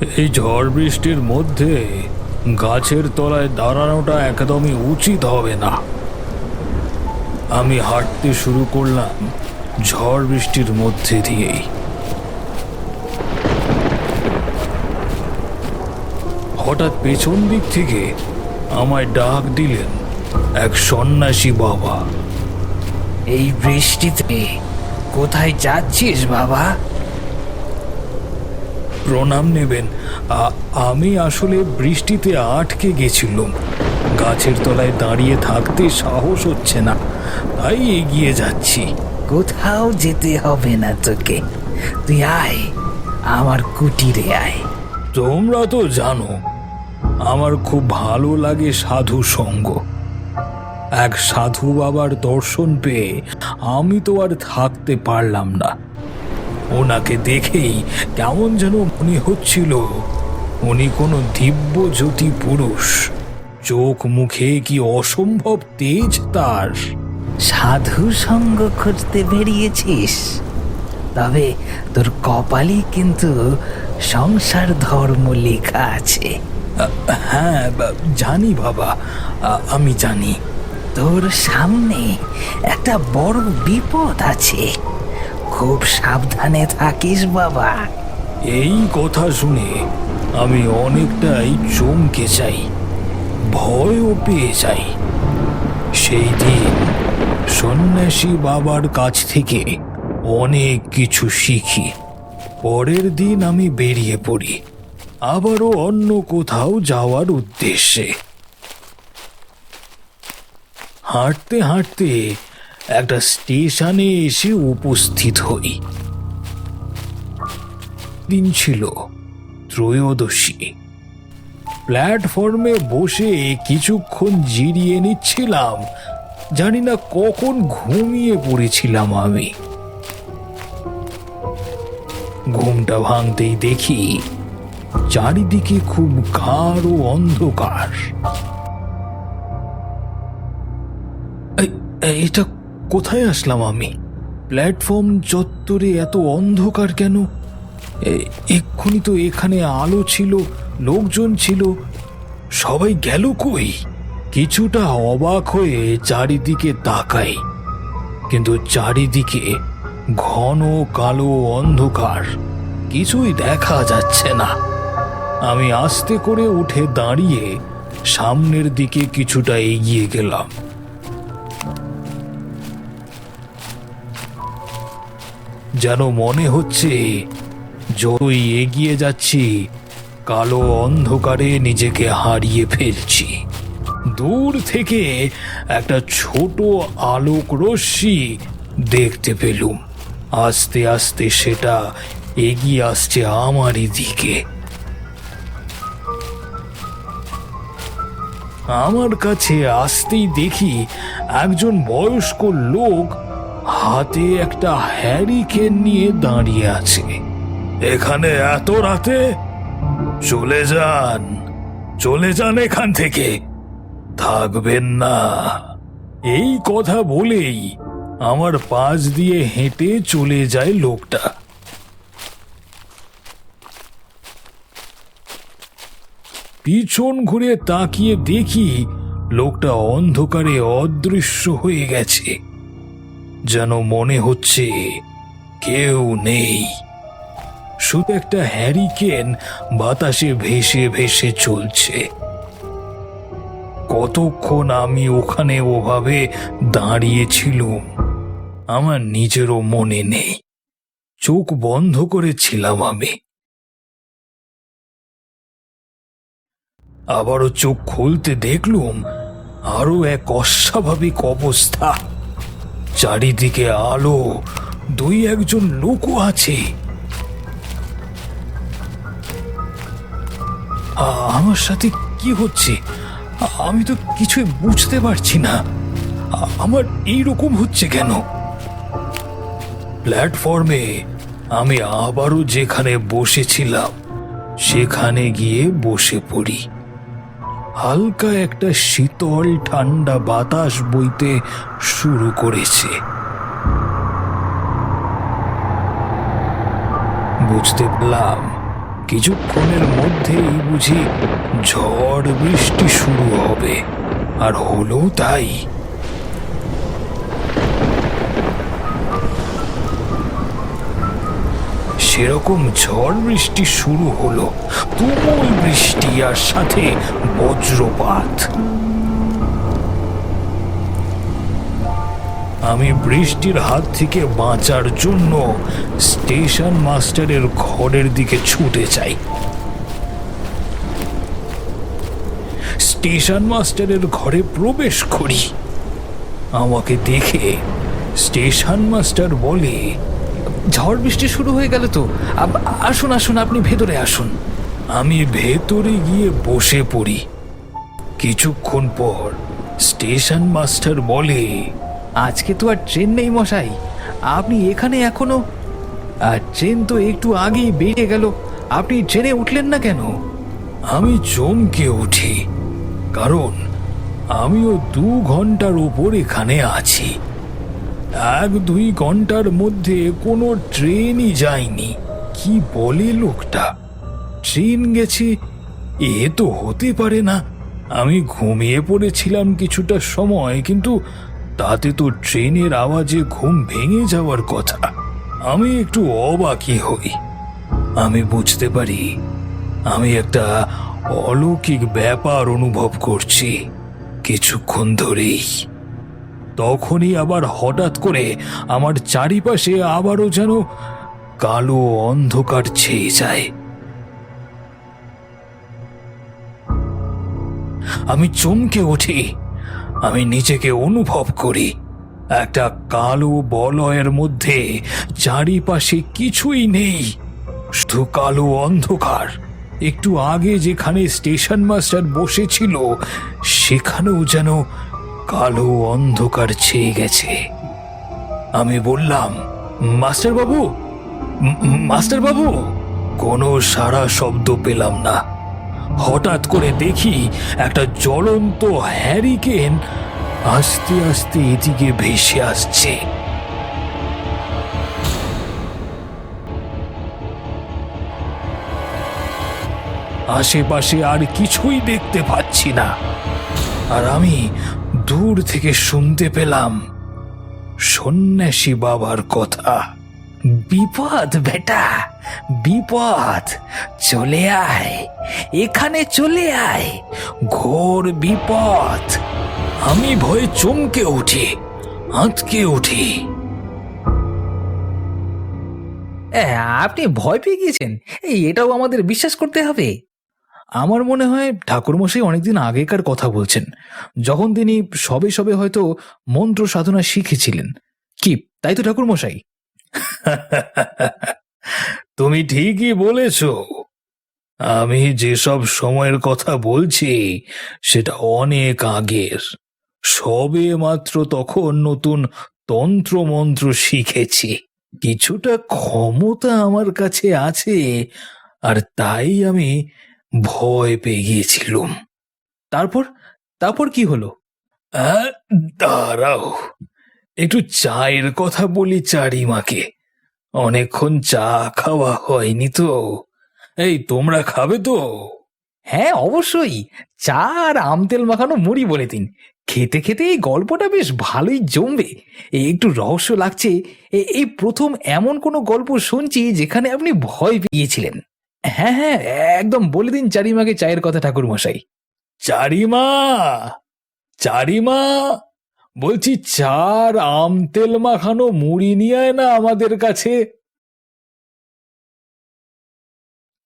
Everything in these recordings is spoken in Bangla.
এই ঝড় বৃষ্টির মধ্যে গাছের তলায় দাঁড়ানোটা একদমই উচিত হবে না। আমি হাঁটতে শুরু করলাম ঝড় বৃষ্টির মধ্যে দিয়েই। হঠাৎ পেছন দিক থেকে আমায় ডাক দিলেন এক সন্ন্যাসী বাবা। এই বৃষ্টিতে কোথায় যাচ্ছিস বাবা? প্রণাম নেবেন। আমি আসলে বৃষ্টিতে আটকে গেছিলাম। গাছের তলায় দাঁড়িয়ে থাকতে সাহস হচ্ছে না। তাই এগিয়ে যাচ্ছি। কোথাও যেতে হবে না তোকে। তুই আয় আমার কুটিরে আয়। তোমরা তো জানো আমার খুব ভালো লাগে সাধু সঙ্গ। এক সাধু বাবার দর্শন পেয়ে আমি তো আর থাকতে পারলাম না। ওনাকে দেখেই কেমন যেন মনে হচ্ছিল। উনি কোনো দিব্য জ্যোতি পুরুষ। চোখ মুখে কি অসম্ভব তেজ তার। সাধু সঙ্গ খুঁজতে বেরিয়েছিস। তবে তোর কপালে কিন্তু সংসার ধর্ম লেখা আছে। হ্যাঁ জানি বাবা। আমি জানি। তোর সামনে একটা বড় বিপদ আছে। খুব সাবধানে থাকিস, বাবা। এই কথা শুনে আমি অনেকটাই চমকে যাই, ভয়ও পেয়ে যাই। সেই দিন সন্ন্যাসী বাবার কাছ থেকে অনেক কিছু শিখি। পরের দিন আমি বেরিয়ে পড়ি, আবারও অন্য কোথাও যাওয়ার উদ্দেশ্যে। হাঁটতে হাঁটতে একটা স্টেশনে এসে উপস্থিত হই। দিন ছিল ত্রয়োদশী। প্ল্যাটফর্মে বসে কিছুক্ষণ জিরিয়ে নিচ্ছিলাম। জানি না কখন ঘুমিয়ে পড়েছিলাম আমি। ঘুমটা ভাঙতেই দেখি চারিদিকে খুব গাঢ় অন্ধকার। এটা কোথায় আসলাম আমি? প্ল্যাটফর্ম চত্বরে এত অন্ধকার কেন? এক্ষুনি তো এখানে আলো ছিল, লোকজন ছিল, সবাই গেল কই? কিছুটা অবাক হয়ে চারিদিকে তাকাই, কিন্তু চারিদিকে ঘন কালো অন্ধকার, কিছুই দেখা যাচ্ছে না। আমি আস্তে করে উঠে দাঁড়িয়ে সামনের দিকে কিছুটা এগিয়ে গেলাম। যেন মনে হচ্ছে, যতই এগিয়ে যাচ্ছি, কালো অন্ধকারে নিজেকে হারিয়ে ফেলছি। দূর থেকে একটা ছোট আলোক রশ্মি দেখতে পেলুম। আস্তে আস্তে সেটা এগিয়ে আসছে আমারই দিকে আমার কাছে আসতেই দেখি একজন বয়স্ক লোক হাতে একটা হ্যারিকেন নিয়ে দাঁড়িয়ে আছে। এখানে এত রাতে চলে যান চলে যান এখান থেকে। থাকবেন না। এই কথা বলেই আমার পাশ দিয়ে হেঁটে চলে যায় লোকটা। পিছন ঘুরে তাকিয়ে দেখি লোকটা অন্ধকারে অদৃশ্য হয়ে গেছে। যেন মনে হচ্ছে কেউ নেই। শুধু একটা হ্যারিকেন বাতাসে ভেসে ভেসে চলছে। কতক্ষণ আমি ওখানে ওভাবে দাঁড়িয়েছিলুম, আমার নিজেরও মনে নেই। চোখ বন্ধ করেছিলাম আমি। আবারও চোখ খুলতে দেখলুম আরও এক অস্বাভাবিক অবস্থা। চারিদিকে আলো, দুই একজন লোকও আছে। আমার সাথে কি হচ্ছে? আমি তো কিছুই বুঝতে পারছি না। আমার এই রকম হচ্ছে কেন? প্ল্যাটফর্মে আমি আবারও যেখানে বসেছিলাম, সেখানে গিয়ে বসে পড়ি। হালকা একটা শীতল ঠান্ডা বাতাস বইতে শুরু করেছে। বুঝতে পারলাম। কিছুক্ষণের মধ্যেই বুঝি ঝড় বৃষ্টি শুরু হবে। আর হলো তাই। সেরকম ঝড় বৃষ্টি শুরু হলো, তুমুল বৃষ্টি আর সাথে বজ্রপাত। আমি বৃষ্টির হাত থেকে বাঁচার জন্য স্টেশন মাস্টারের ঘরের দিকে ছুটে যাই। স্টেশন মাস্টারের ঘরে প্রবেশ করি। আমাকে দেখে স্টেশন মাস্টার বলে ঝড় বৃষ্টি শুরু হয়ে গেল তো। আসুন আসুন, আপনি ভেতরে আসুন। আমি ভেতরে গিয়ে বসে পড়ি। কিছুক্ষণ পর স্টেশন মাস্টার বলে, আজকে তো আর ট্রেন নেই মশাই। আপনি এখানে এখনও আর ট্রেন তো একটু আগেই বেরিয়ে গেল। আপনি ট্রেনে উঠলেন না কেন? আমি চমকে উঠি, কারণ আমিও দু ঘণ্টার উপর এখানে আছি। এক দুই ঘণ্টার মধ্যে কোনো ট্রেনই যায়নি। কি বলে লোকটা? ট্রেন গেছে? এ তো হতে পারে না। আমি ঘুমিয়ে পড়েছিলাম কিছুটা সময়, কিন্তু তাতে তো ট্রেনের আওয়াজে ঘুম ভেঙে যাওয়ার কথা। আমি একটু অবাকই হই। আমি বুঝতে পারি, আমি একটা অলৌকিক ব্যাপার অনুভব করছি। কিছুক্ষণ ধরেই। তখনই আবার হঠাৎ করে আমার চারিপাশে আবারও যেন কালো অন্ধকার ছেয়ে যায়। আমি চমকে উঠি। আমি নিজেকে অনুভব করি। একটা কালো বলয়ের মধ্যে চারিপাশে কিছুই নেই। শুধু কালো অন্ধকার। একটু আগে যেখানে স্টেশন মাস্টার বসেছিল, সেখানেও যেন কালো অন্ধকার ছেয়ে গেছে। আমি বললাম মাস্টার বাবু মাস্টার বাবু কোনো সারা শব্দ পেলাম না। হঠাৎ করে দেখি একটা জ্বলন্ত হ্যারিকেন আস্তে আস্তে এদিকে ভেসে আসছে। আশেপাশে আর কিছুই দেখতে পাচ্ছি না। আর আমি দূর থেকে শুনতে পেলাম, সন্ন্যাসী বাবার কথা। বিপদ, বেটা, বিপদ, চলে আয়, এখানে চলে আয়, ঘোর বিপদ। আমি ভয়ে চমকে উঠি, আঁতকে উঠি। আপনি ভয় পেয়ে গিয়েছেন? এটাও আমাদের বিশ্বাস করতে হবে। আমার মনে হয় ঠাকুরমশাই অনেকদিন আগেকার কথা বলছেন। যখন তিনি সবে সবে হয়তো মন্ত্র সাধনা শিখেছিলেন। কি, তাই তো ঠাকুরমশাই? তুমি ঠিকই বলেছ। আমি যেসব সময়ের কথা বলছি, সেটা অনেক আগের। সবে মাত্র তখন নতুন তন্ত্র মন্ত্র শিখেছি। কিছুটা ক্ষমতা আমার কাছে আছে, আর তাই আমি ভয় পেয়ে গিয়েছিলাম। তারপর তারপর কি হলো? দাঁড়াও। একটু চায়ের কথা বলি চারিমাকে। অনেকক্ষণ চা খাওয়া হয়নি তো। এই, তোমরা খাবে তো? হ্যাঁ অবশ্যই। চা আর আমতেল মাখানো মুড়ি বলে দিন। খেতে খেতে এই গল্পটা বেশ ভালোই জমবে। একটু রহস্য লাগছে। এই প্রথম এমন কোনো গল্প শুনছি যেখানে আপনি ভয় পেয়েছিলেন হ্যাঁ হ্যাঁ একদম বলে দিন চারিমাকে চায়ের কথা ঠাকুর মশাই চারিমা! চারিমা! বলছি চার আম তেল মাখানো মুড়ি নিয়ে আয় না আমাদের কাছে।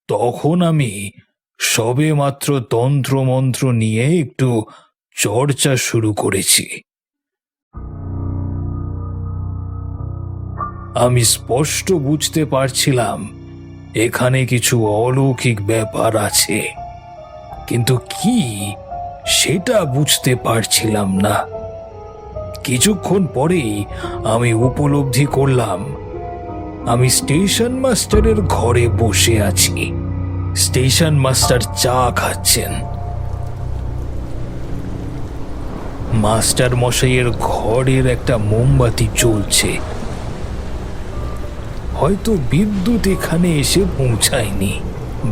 তখন আমি সবে মাত্র তন্ত্র মন্ত্র নিয়ে একটু চর্চা শুরু করেছি। আমি স্পষ্ট বুঝতে পারছিলাম এখানে কিছু অলৌকিক ব্যাপার আছে। কিন্তু কি? সেটা বুঝতে পারছিলাম না। কিছুক্ষণ পরেই আমি উপলব্ধি করলাম, আমি স্টেশন মাস্টারের ঘরে বসে আছি। স্টেশন মাস্টার চা খাচ্ছেন। মাস্টার মশাইয়ের ঘরের একটা মোমবাতি জ্বলছে। হয়তো বিদ্যুৎ এখানে এসে পৌঁছায়নি।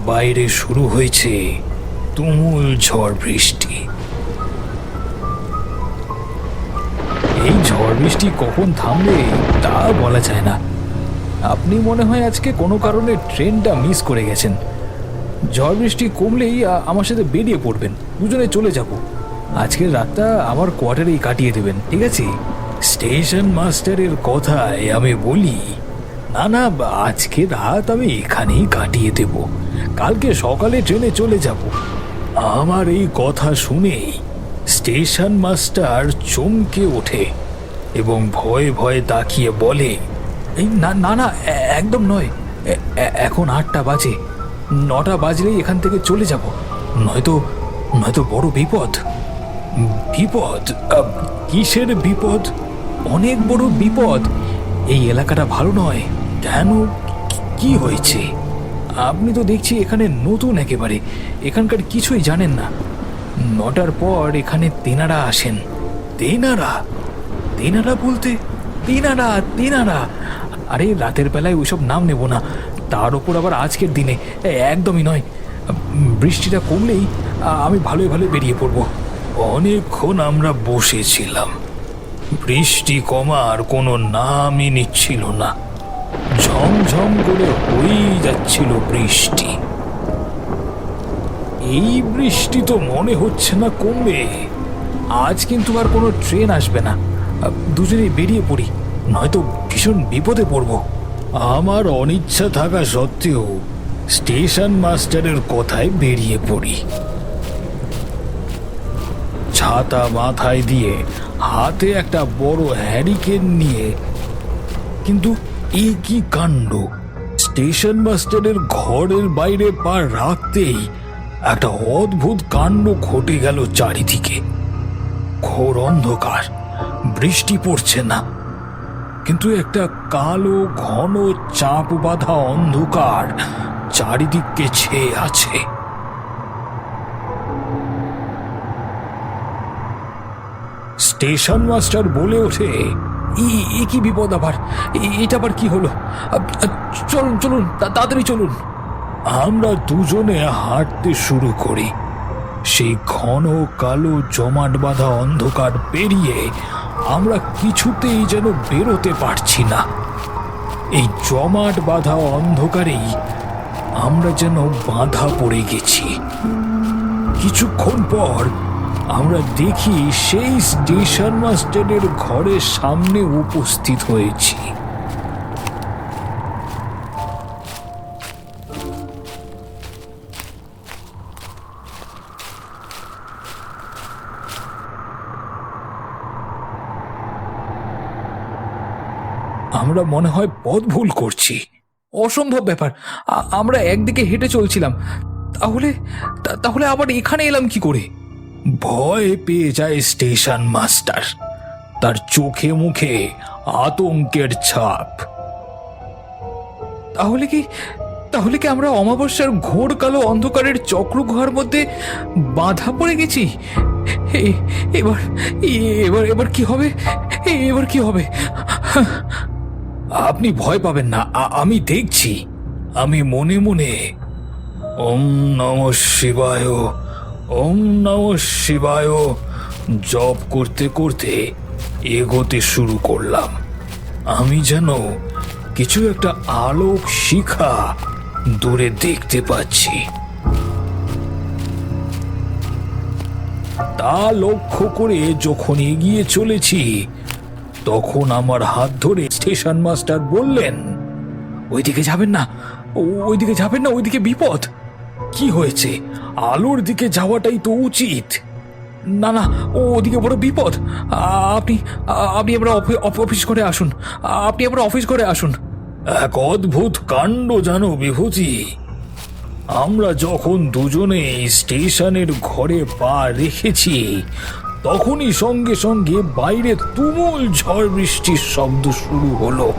বাইরে শুরু হয়েছে তুমুল ঝড় বৃষ্টি। এই ঝড় বৃষ্টি কখন থামবে তা বলা যায় না। আপনি মনে হয় আজকে কোনো কারণে ট্রেনটা মিস করে গেছেন। ঝড় বৃষ্টি কমলেই আমার সাথে বেরিয়ে পড়বেন। দুজনে চলে যাব। আজকের রাতটা আমার কোয়ার্টারেই কাটিয়ে দেবেন, ঠিক আছে? স্টেশন মাস্টারের কথায় আমি বলি না না আজকে রাত আমি এখানেই কাটিয়ে দেব। কালকে সকালে ট্রেনে চলে যাব। আমার এই কথা শুনেই স্টেশন মাস্টার চমকে ওঠে এবং ভয়ে ভয়ে তাকিয়ে বলে, এই, না না না একদম নয়। এখন আটটা বাজে। নটা বাজলেই এখান থেকে চলে যাব। নয়তো নয়তো বড় বিপদ। বিপদ? কিসের বিপদ? অনেক বড় বিপদ। এই এলাকাটা ভালো নয়। কেন? কি- হয়েছে? আপনি তো দেখছি এখানে নতুন একেবারে। এখানকার কিছুই জানেন না। নটার পর এখানে তেনারা আসেন। তেনারা? তেনারা বলতে? তেনারা তেনারা? আরে, রাতের বেলায় ওইসব নাম নেব না। তার ওপর আবার আজকের দিনে। একদমই নয়। বৃষ্টিটা কমলেই আমি ভালোই ভালো বেরিয়ে পড়ব। অনেকক্ষণ আমরা বসেছিলাম। বৃষ্টি কমার কোনো নামই নিচ্ছিল না। ঝমঝম করে হয়েই যাচ্ছিল বৃষ্টি। এই বৃষ্টি তো মনে হচ্ছে না কমবে। আজ কিন্তু আর কোনো ট্রেন আসবে না। আহ, দুজনেই বেরিয়ে পড়ি নয়তো ভীষণ বিপদে পড়ব। আমার অনিচ্ছা থাকা সত্ত্বেও স্টেশন মাস্টারের কথায় বেরিয়ে পড়ি। ছাতা মাথায় দিয়ে হাতে একটা বড় হ্যারিকেন নিয়ে, কিন্তু এ কি কাণ্ড? স্টেশন মাস্টারের ঘরের বাইরে পা রাখতেই একটা অদ্ভুত কাণ্ড ঘটে গেল চারিদিকে। ঘোর অন্ধকার, বৃষ্টি পড়ছে না, কিন্তু একটা কালো, ঘন চাপ বাঁধা অন্ধকার চারিদিককে ছেয়ে আছে। স্টেশন মাস্টার বলে ওঠে "ই- এ কি বিপদ আবার? এটা আবার কি হলো? চলুন চলুন তাড়াতাড়ি চলুন। আমরা দুজনে হাঁটতে শুরু করি। সেই ঘন কালো জমাট বাঁধা অন্ধকার পেরিয়ে আমরা কিছুতেই যেন বেরোতে পারছি না। এই জমাট বাঁধা অন্ধকারেই আমরা যেন বাঁধা পড়ে গেছি। কিছুক্ষণ পর আমরা দেখি সেই স্টেশন মাস্টারের ঘরের সামনে উপস্থিত হয়েছি। আমরা মনে হয় পথ ভুল করছি। অসম্ভব ব্যাপার। আমরা একদিকে হেঁটে চলছিলাম। তাহলে তাহলে আবার এখানে এলাম কি করে? ভয় পেয়ে যায় স্টেশন মাস্টার। তার চোখে মুখে আতঙ্কের ছাপ। তাহলে কি তাহলে কি আমরা অমাবস্যার ঘোর কালো অন্ধকারের চক্রগুহার মধ্যে বাধা পড়ে গেছি? এবার এবার এবার কি হবে? এবার কি হবে? আপনি ভয় পাবেন না আমি দেখছি। আমি মনে মনে, ওম নম শিবায় ওম নম শিবায়। জপ করতে করতে এগোতে শুরু করলাম। আমি যেন কিছু একটা আলোক শিখা দূরে দেখতে পাচ্ছি। তা লক্ষ্য করে যখন এগিয়ে চলেছি, তখন আমার হাত ধরে স্টেশন মাস্টার বললেন, ওইদিকে যাবেন না, ওইদিকে যাবেন না, ওইদিকে বিপদ। কি হয়েছে? আলোর দিকে যাওয়াটাই তো উচিত। না না, ও ওদিকে বড় বিপদ। আপনি আপনি আমরা অফি- অফ- অফিস করে আসুন। আপনি আমরা অফিস করে আসুন। এক অদ্ভুত কাণ্ড জানো বিভূতি। আমরা যখন দুজনে স্টেশনের ঘরে পা রেখেছি, তখনই সঙ্গে সঙ্গে বাইরে তুমুল ঝড় বৃষ্টির শব্দ শুরু হলো।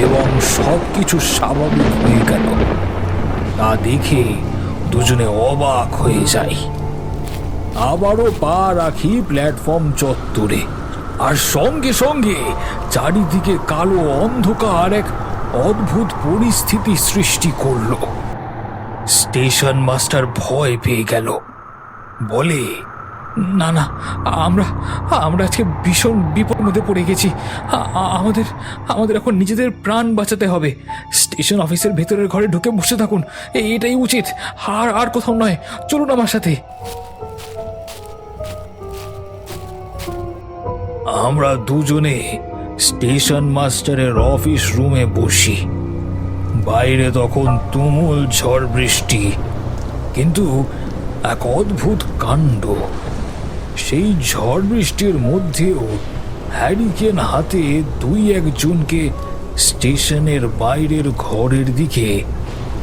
এবং সবকিছু স্বাভাবিক হয়ে গেল। তা দেখে দুজনে অবাক হয়ে যায় আবারও পা রাখি প্ল্যাটফর্ম চত্বরে আর সঙ্গে সঙ্গে চারিদিকে কালো অন্ধকার এক অদ্ভুত পরিস্থিতি সৃষ্টি করল। স্টেশন মাস্টার ভয় পেয়ে গেল। বলে না না, আমরা আমরা আজকে ভীষণ বিপদ মধ্যে পড়ে গেছি। আমাদের আমাদের এখন নিজেদের প্রাণ বাঁচাতে হবে। স্টেশন অফিসের ভেতরের ঘরে ঢুকে বসে থাকুন। এটাই উচিত। আর আর কোথাও নয়। চলুন আমার সাথে। আমরা দুজনে স্টেশন মাস্টারের অফিস রুমে বসি। বাইরে তখন তুমুল ঝড় বৃষ্টি। কিন্তু এক অদ্ভুত কাণ্ড। সেই ঝড় বৃষ্টির মধ্যেও হ্যারিকেন হাতে দুই একজনকে স্টেশনের বাইরের ঘরের দিকে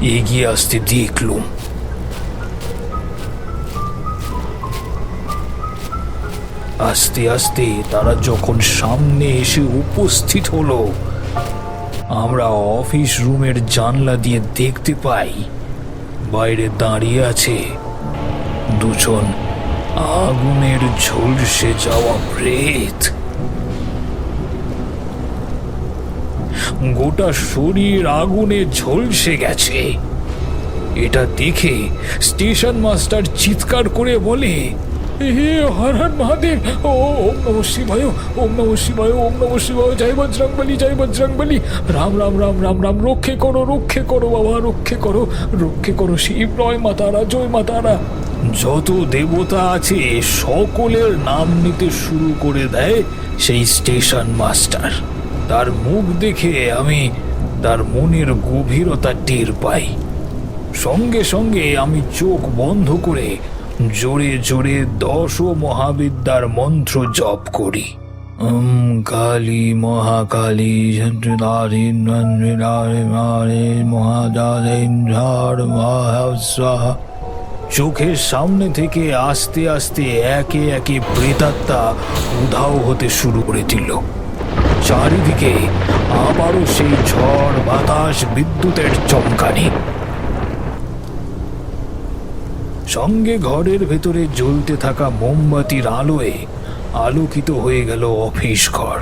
এগিয়ে আসতে দেখলুম। আস্তে আস্তে তারা যখন সামনে এসে উপস্থিত হলো, আমরা অফিস রুমের জানলা দিয়ে দেখতে পাই, বাইরে দাঁড়িয়ে আছে দুজন আগুনের ঝলসে যাওয়া প্রেত। গোটা শরীর আগুনে ঝলসে গেছে। এটা দেখে স্টেশন মাস্টার চিৎকার করে বলে, হে হর হর মহাদেব, ও ওম নম শিবায়, ওম নম শিবায়, ওম নম শিবায়, জয় বজরংবলী জয় বজরংবলী। রাম রাম রাম রাম রাম, রক্ষে করো রক্ষে করো, বাবা, রক্ষে করো রক্ষে করো শিব নয় মাতারা, জয় মাতারা। যত দেবতা আছে সকলের নাম নিতে শুরু করে দেয় সেই স্টেশন মাস্টার। তার মুখ দেখে আমি তার মনের গভীরতা টের পাই। সঙ্গে সঙ্গে আমি চোখ বন্ধ করে জোরে জোরে দশ মহাবিদ্যার মন্ত্র জপ করি। কালী, মহাকালী মহাদার চোখের সামনে থেকে আস্তে আস্তে একে একে প্রেতাত্মা উধাও হতে শুরু করেছিল। চারিদিকে আবারও সেই ঝড়, বাতাস, বিদ্যুতের চমকানি। সঙ্গে ঘরের ভেতরে জ্বলতে থাকা মোমবাতির আলোয় আলোকিত হয়ে গেল অফিস ঘর।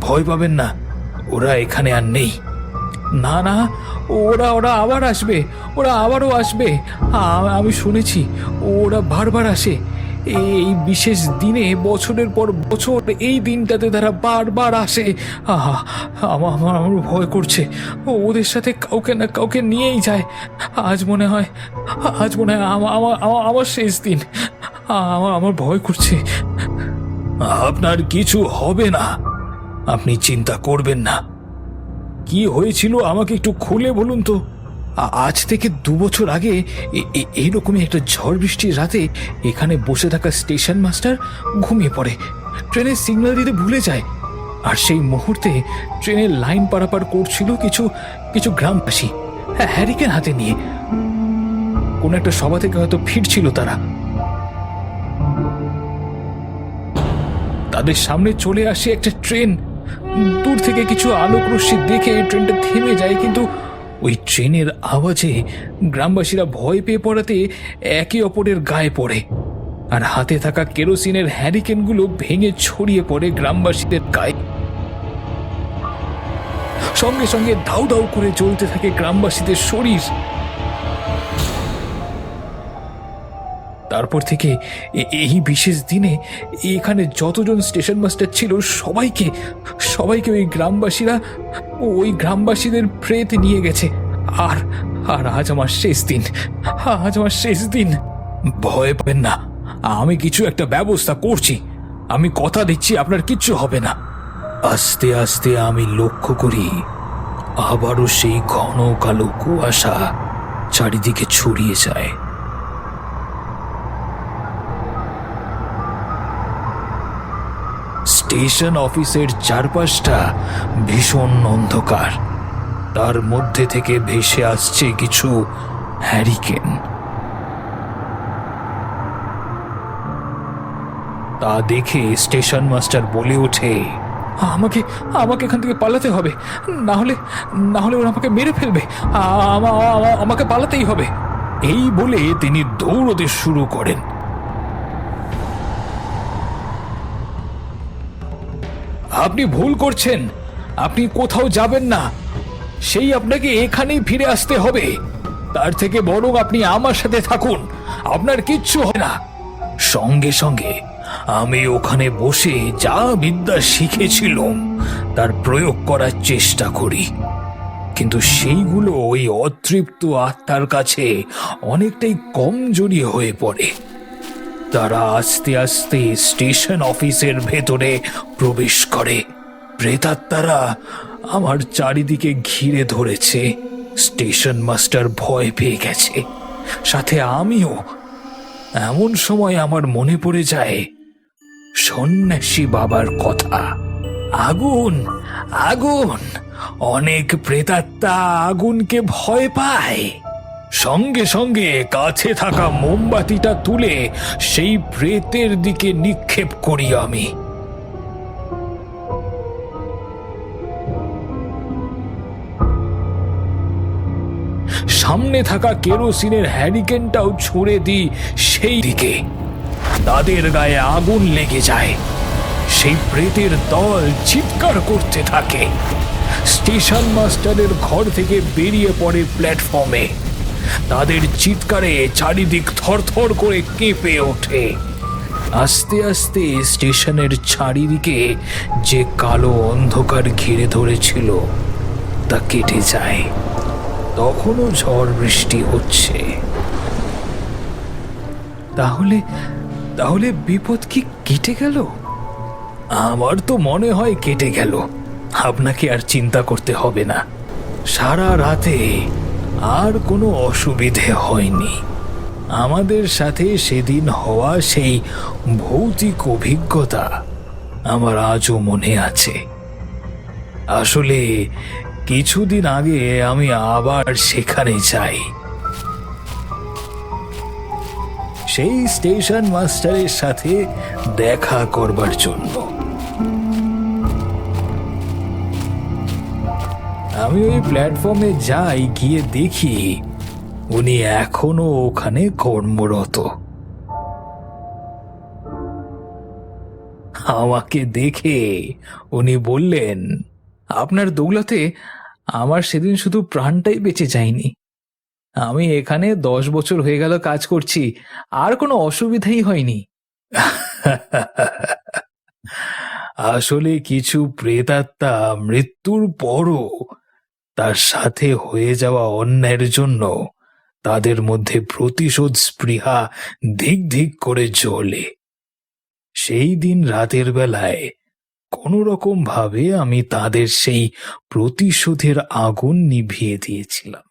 ভয় পাবেন না, ওরা এখানে আর নেই। না না, ওরা ওরা আবার আসবে, ওরা আবারও আসবে। আমি শুনেছি, ওরা বারবার আসে। এই বিশেষ দিনে, বছরের পর বছর, এই দিনটাতে তারা বারবার আসে। আহা আমার আমার ভয় করছে। ওদের সাথে কাউকে না কাউকে নিয়েই যায়। আজ মনে হয়, আজ মনে হয় আমার- আমার শেষ দিন। আমার আমার ভয় করছে। আপনার কিছু হবে না। আপনি চিন্তা করবেন না। কি হয়েছিল আমাকে একটু খুলে বলুন তো? আজ থেকে দু বছর আগে এইরকমই একটা ঝড় বৃষ্টির রাতে এখানে বসে থাকা স্টেশন মাস্টার ঘুমিয়ে পড়ে। ট্রেনের সিগন্যাল দিতে ভুলে যায়। আর সেই মুহূর্তে ট্রেনের লাইন পারাপার করছিল কিছু কিছু গ্রামবাসী হ্যাঁ হ্যারিকেন হাতে নিয়ে। কোনো একটা সভা থেকে হয়তো ফিরছিল তারা। তাদের সামনে চলে আসে একটা ট্রেন। দূর থেকে কিছু আলোক রশ্মি দেখে ট্রেনটা থেমে যায়, কিন্তু ওই ট্রেনের আওয়াজে গ্রামবাসীরা ভয় পেয়ে পড়াতে একে অপরের গায়ে পড়ে। আর হাতে থাকা কেরোসিনের হ্যারিকেনগুলো ভেঙে ছড়িয়ে পড়ে গ্রামবাসীদের গায়ে। সঙ্গে সঙ্গে দাউ দাউ করে চলতে থাকে গ্রামবাসীদের শরীর। তারপর থেকে এই বিশেষ দিনে এখানে যতজন স্টেশন মাস্টার ছিল সবাইকে সবাইকে ওই গ্রামবাসীরা, ওই গ্রামবাসীদের প্রেত নিয়ে গেছে। আর আর আজ আমার শেষ দিন, আজ আমার শেষ দিন। ভয় পাবেন না, আমি কিছু একটা ব্যবস্থা করছি। আমি কথা দিচ্ছি, আপনার কিচ্ছু হবে না। আস্তে আস্তে আমি লক্ষ্য করি, আবারও সেই ঘন কালো কুয়াশা চারিদিকে ছড়িয়ে যায়। স্টেশন অফিসের চারপাশটা ভীষণ অন্ধকার। তার মধ্যে থেকে ভেসে আসছে কিছু হ্যারিকেন তা দেখে স্টেশন মাস্টার বলে ওঠে, আমাকে আমাকে এখান থেকে পালাতে হবে। না হলে না হলে ওরা আমাকে মেরে ফেলবে। আমাকে পালাতেই হবে। এই বলে তিনি দৌড়তে শুরু করেন। আপনি ভুল করছেন। আপনি কোথাও যাবেন না। সেই আপনাকে এখানেই ফিরে আসতে হবে। তার থেকে বরং আপনি আমার সাথে থাকুন। আপনার কিচ্ছু হয় না। সঙ্গে সঙ্গে আমি ওখানে বসে যা বিদ্যা শিখেছিলাম, তার প্রয়োগ করার চেষ্টা করি। কিন্তু সেইগুলো ওই অতৃপ্ত আত্মার কাছে অনেকটাই কমজোরি হয়ে পড়ে। তারা আস্তে আস্তে স্টেশন অফিসের ভেতরে প্রবেশ করে। প্রেতাত্মারা আমার চারিদিকে ঘিরে ধরেছে। স্টেশন মাস্টার ভয় পেয়ে গেছে। সাথে আমিও। এমন সময় আমার মনে পড়ে যায়, সন্ন্যাসী বাবার কথা। আগুন আগুন! অনেক প্রেতাত্মা আগুনকে ভয় পায়। সঙ্গে সঙ্গে কাছে থাকা মোমবাতিটা তুলে সেই প্রেতের দিকে নিক্ষেপ করি আমি। সামনে থাকা কেরোসিনের হ্যারিকেনটাও ছুঁড়ে দিই সেই দিকে। তাদের গায়ে আগুন লেগে যায়। সেই প্রেতের দল চিৎকার করতে থাকে। স্টেশন মাস্টারের ঘর থেকে বেরিয়ে পড়ে প্ল্যাটফর্মে। তাদের চিৎকারে চারিদিক থরথর করে কেঁপে ওঠে। আস্তে আস্তে স্টেশনের চারিদিকে যে কালো অন্ধকার ঘিরে ধরেছিল, তা কেটে যায়। তখনও ঝড় বৃষ্টি হচ্ছে। তাহলে তাহলে বিপদ কি কেটে গেল? আমার তো মনে হয় কেটে গেল। আপনাকে আর চিন্তা করতে হবে না। সারা রাতে আর কোনো অসুবিধে হয়নি। আমাদের সাথে সেদিন হওয়া সেই ভৌতিক অভিজ্ঞতা আমার আজও মনে আছে। আসলে কিছুদিন আগে আমি আবার সেখানে যাই। সেই স্টেশন মাস্টারের সাথে দেখা করবার জন্য। আমি ওই প্ল্যাটফর্মে যাই, গিয়ে দেখি। উনি এখনও ওখানে কর্মরত। আমাকে দেখে উনি বললেন, আপনার দৌলতে আমার সেদিন শুধু প্রাণটাই বেঁচে যায়নি। আমি এখানে দশ বছর হয়ে গেল কাজ করছি, আর কোনো অসুবিধাই হয়নি। আসলে কিছু প্রেতাত্মা মৃত্যুর পরও তার সাথে হয়ে যাওয়া অন্যায়ের জন্য তাদের মধ্যে প্রতিশোধ স্পৃহা ধিক ধিক করে জ্বলে। সেই দিন রাতের বেলায় কোনো রকম ভাবে আমি তাদের সেই প্রতিশোধের আগুন নিভিয়ে দিয়েছিলাম।